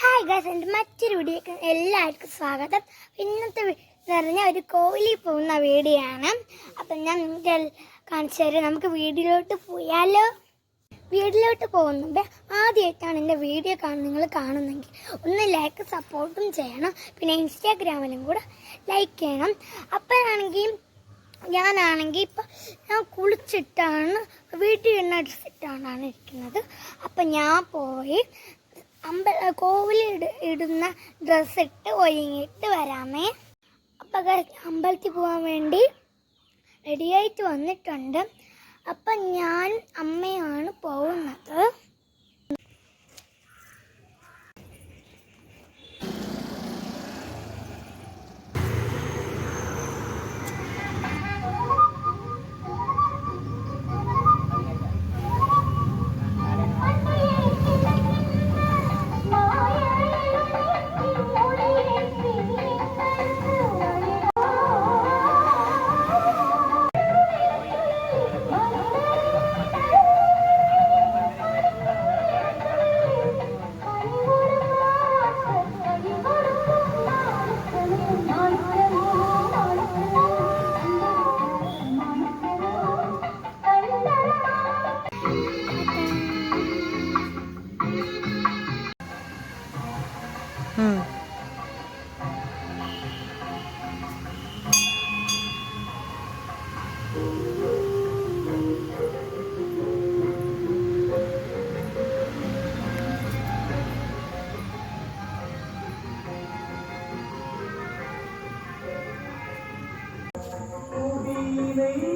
Hi guess എന്റെ മറ്റൊരു വീഡിയോക്ക് എല്ലാവർക്കും സ്വാഗതം. ഇന്നത്തെ എന്ന് പറഞ്ഞാൽ ഒരു കോവിലിൽ പോകുന്ന വീഡിയോ ആണ് അപ്പം ഞാൻ നിങ്ങൾക്ക് കാണിച്ചു തരാം. നമുക്ക് വീടിലോട്ട് പോയാലോ? വീട്ടിലോട്ട് പോകുന്നുണ്ട്. ആദ്യമായിട്ടാണ് എന്റെ വീഡിയോ കാണുന്ന നിങ്ങൾ കാണുന്നെങ്കിൽ ഒന്ന് ലൈക്ക് സപ്പോർട്ടും ചെയ്യണം. പിന്നെ ഇൻസ്റ്റാഗ്രാമിലും കൂടെ ലൈക്ക് ചെയ്യണം. അപ്പോഴാണെങ്കിൽ ഞാനാണെങ്കിൽ ഇപ്പം ഞാൻ കുളിച്ചിട്ടാണ് വീട്ടിൽ ഇരുന്ന ഡ്രസ്സിട്ടാണ് ഇരിക്കുന്നത്. അപ്പം ഞാൻ പോയി അമ്പ കോവിലിൽ ഇട- ഇടുന്ന ഡ്രസ്സ് ഇട്ട് ഒരുങ്ങിയിട്ട് വരാമേ. അപ്പം അമ്പലത്തിൽ പോകാൻ വേണ്ടി റെഡിയായിട്ട് വന്നിട്ടുണ്ട്. അപ്പം ഞാൻ അമ്മയാണ് Ừ. Baby.